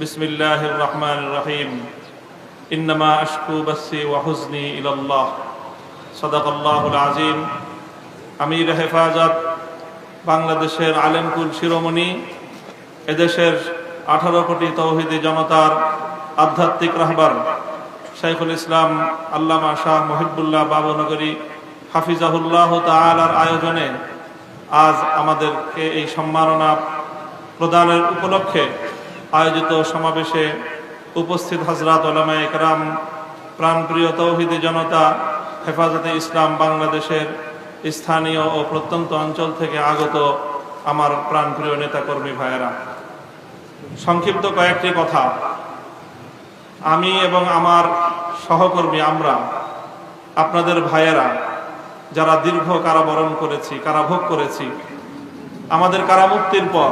الشيطان الرجيم بسم الله الرحمن الرحيم إنما أشكو بثي وحزني إلى الله صدق الله العظيم আমির হেফাজত বাংলাদেশের আলেমকুল শিরোমণি এদেশের আঠারো কোটি তৌহিদি জনতার আধ্যাত্মিক রাহবার শাইখুল ইসলাম আল্লামা শাহ মহিবুল্লাহ বাবুনগরী হাফিজাহুল্লাহ তালার আয়োজনে আজ আমাদেরকে এই সম্মাননা প্রদানের উপলক্ষে আয়োজিত সমাবেশে উপস্থিত হজরত ওলামা একরাম, প্রাণপ্রিয় তৌহিদি জনতা, হেফাজতে ইসলাম বাংলাদেশের স্থানীয় ও প্রত্যন্ত অঞ্চল থেকে আগত আমার প্রাণপ্রিয় নেতাকর্মী ভাইয়েরা। সংক্ষিপ্ত কয়েকটি কথা। আমি এবং আমার সহকর্মী আমরা, আপনাদের ভাইয়েরা, যারা দীর্ঘ কারাবরণ করেছি, কারাভোগ করেছি, আমাদের কারামুক্তির পর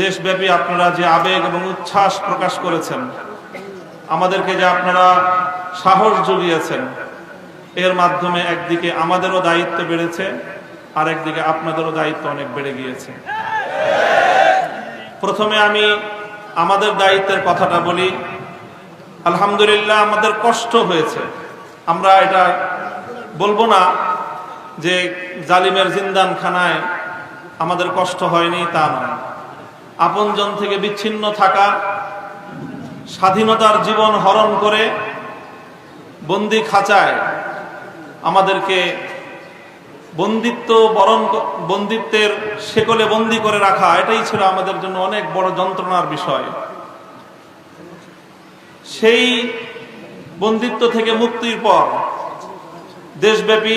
দেশব্যাপী আপনারা যে আবেগ এবং উচ্ছ্বাস প্রকাশ করেছেন, আমাদেরকে যে আপনারা সাহস জুগিয়েছেন, এর মাধ্যমে একদিকে আমাদেরও দায়িত্ব বেড়েছে আর একদিকে আপনাদেরও দায়িত্ব অনেক বেড়ে গিয়েছে। প্রথমে আমি আমাদের দায়িত্বের কথাটা বলি, আলহামদুলিল্লাহ আমাদের কষ্ট হয়েছে। আমরা এটা বলব না যে জালিমের জিন্দান খানায় আমাদের কষ্ট হয়নি, তা নয়। আপনজন থেকে বিচ্ছিন্ন থাকা, স্বাধীনতার জীবন হরণ করে বন্দি খাঁচায় আমাদেরকে বন্দিত্ব বরণ বন্দিত্বের শেকলে বন্দি করে রাখা, এটাই ছিল আমাদের জন্য অনেক বড় যন্ত্রণার বিষয়। সেই বন্দিত্ব থেকে মুক্তির পর দেশব্যাপী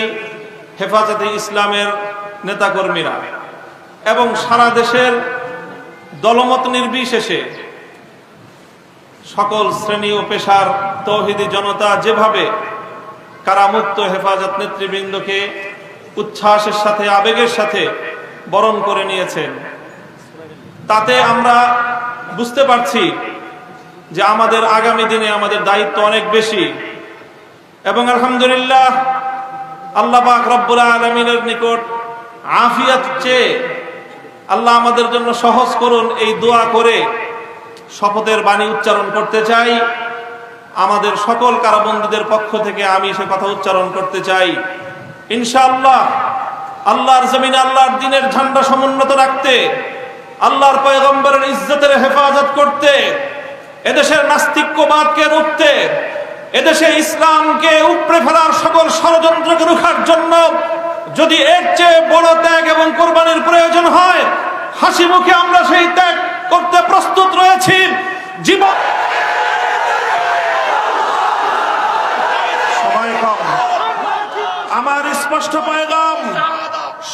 হেফাজতে ইসলামের নেতাকর্মীরা এবং সারা দেশের দলমত নির্বিশেষে সকল শ্রেণি ও পেশার তৌহিদি জনতা যেভাবে কারামুক্ত হেফাজত নেতৃবৃন্দকে উচ্ছ্বাসের সাথে, আবেগের সাথে বরণ করে নিয়েছেন, তাতে আমরা বুঝতে পারছি যে আমাদের আগামী দিনে আমাদের দায়িত্ব অনেক বেশি এবং আলহামদুলিল্লাহ আল্লাহ পাক আলমিনের নিকট আফিয়াত চেয়ে আল্লাহ আমাদের জন্য সহজ করুন এই দোয়া করে শপথের বাণী উচ্চারণ করতে চাই। আমাদের সকল কারাবন্দীদের পক্ষ থেকে আমি সে কথা উচ্চারণ করতে চাই। ইনশাআল্লাহ, আল্লাহর জমিনে আল্লাহর দিনের ঝান্ডা সমুন্নত রাখতে, আল্লাহর পয়গম্বরের ইজ্জতের হেফাজত করতে, এদেশের নাস্তিক্যবাদকে রুখতে, এদেশে ইসলামকে উপড়ে ফেলার সকল ষড়যন্ত্রকে রুখার জন্য যদি এর চেয়ে বড় ত্যাগ এবং কোরবানির হাসি মুখে আমরা সেই ত্যাগ করতে প্রস্তুত রয়েছি। জীবন আমার স্পষ্ট পয়গাম,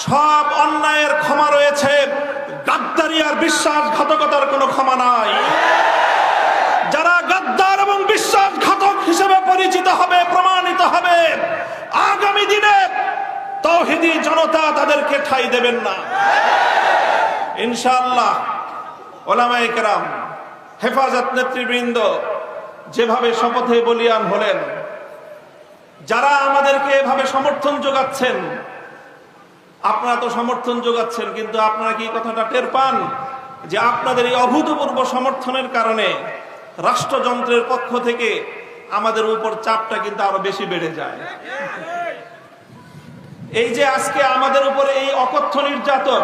সব অন্যায়ের ক্ষমা রয়েছে। গাদ্দারি আর বিশ্বাসঘাতকতার কোনো ক্ষমা নাই। যারা গাদ্দার এবং বিশ্বাসঘাতক হিসেবে পরিচিত হবে, প্রমাণিত হবে, আগামী দিনে তৌহিদি জনতা তাদেরকে ঠাই দেবেন না। ইনশাআল্লাহ, ওলামায়ে কেরাম, হেফাজত নেতৃবৃন্দ যেভাবে শপথে বলিয়ান হলেন, যারা আমাদেরকে এভাবে সমর্থন যোগাচ্ছেন, আপনারা তো সমর্থন যোগাচ্ছেন, কিন্তু আপনারা কি কথাটা টের পান যে আপনাদের এই অভূতপূর্ব সমর্থনের কারণে রাষ্ট্রযন্ত্রের পক্ষ থেকে আমাদের উপর চাপটা কিন্তু আরও বেশি বেড়ে যায়? এই যে আজকে আমাদের উপরে এই অকথ্য নির্যাতন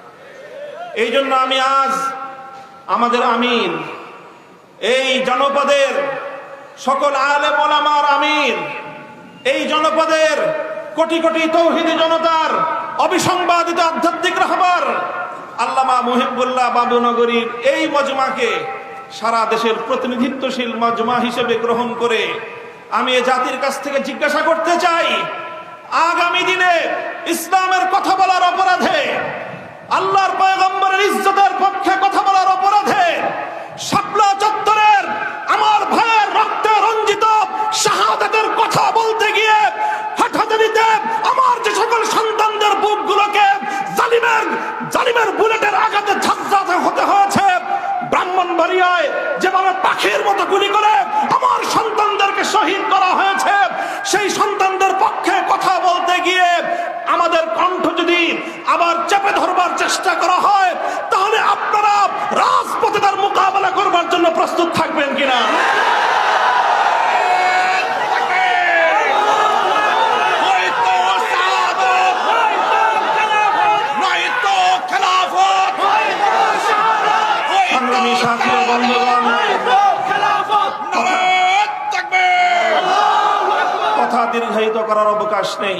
এই জন্য আমি আজ আমাদের আমিন, এই জনপদের সকল আলেম ওলামার আমির এই জনপদের কোটি কোটি তৌহিদি জনতার অবিসংবাদিত আধ্যাত্মিক রাহবার আল্লামা মুহিবুল্লাহ বাবুনগরীর এই মজমাকে সারা দেশের প্রতিনিধিত্বশীল মজমা হিসেবে গ্রহণ করে আমি এ জাতির কাছ থেকে জিজ্ঞাসা করতে চাই, আগামী দিনে ইসলামের কথা বলার অপরাধে আল্লাহর পয়গম্বরের ইজ্জতের পক্ষে কথা বলার অপরাধে শাপলা চত্বরের আমার ভাইয়ের আবার চেপে ধরবার চেষ্টা করা হয় তাহলে আপনারা রাজপথে তার মোকাবেলা করবার জন্য প্রস্তুত থাকবেন কিনা? কথা দীর্ঘায়িত করার অবকাশ নেই।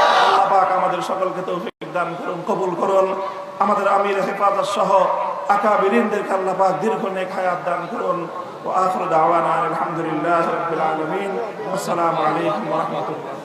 পাক আমাদের সকলকে তৌফিক দান করুন, কবুল করুন। আমাদের আমির হেফাজত সহ আকাবিরিনদেরকে কাল্লা পাক দীর্ঘ নেক হায়াত দান করুন। ও আখর দাওয়ানা আলহামদুলিল্লাহ রবিল আলমিন। আসসালামু আলাইকুম রহমতুল্লাহ।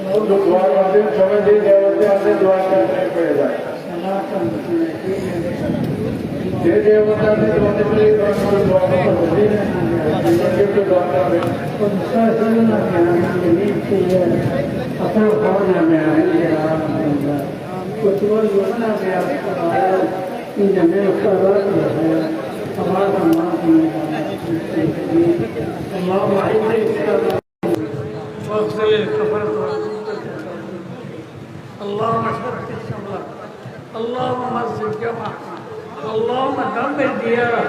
दुखवार होते समय जी गए होते हमने दुआ करने पड़ेगा જે દેવતાને જોડે પેલી ગ્રહણ દ્વારા હોતી જીવન કે દ્વારા પણ સહજના જ્ઞાન કે નીતિ અસર ભાવના મે આઈ કે રામ कुतवर योजना में आपको आया कि जमे उसका रस है हमारा माँ माँ माही से इसका اللهم ارزق الجمع اللهم دمر الديار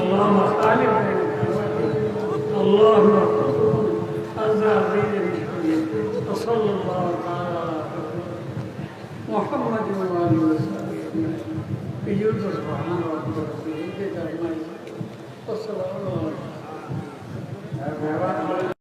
اللهم خالف اللهم أزهر بين وصلى الله على محمد وآله وصحبه أجمعين بجود سبحان ربك رب العزة عما يصفون والسلام على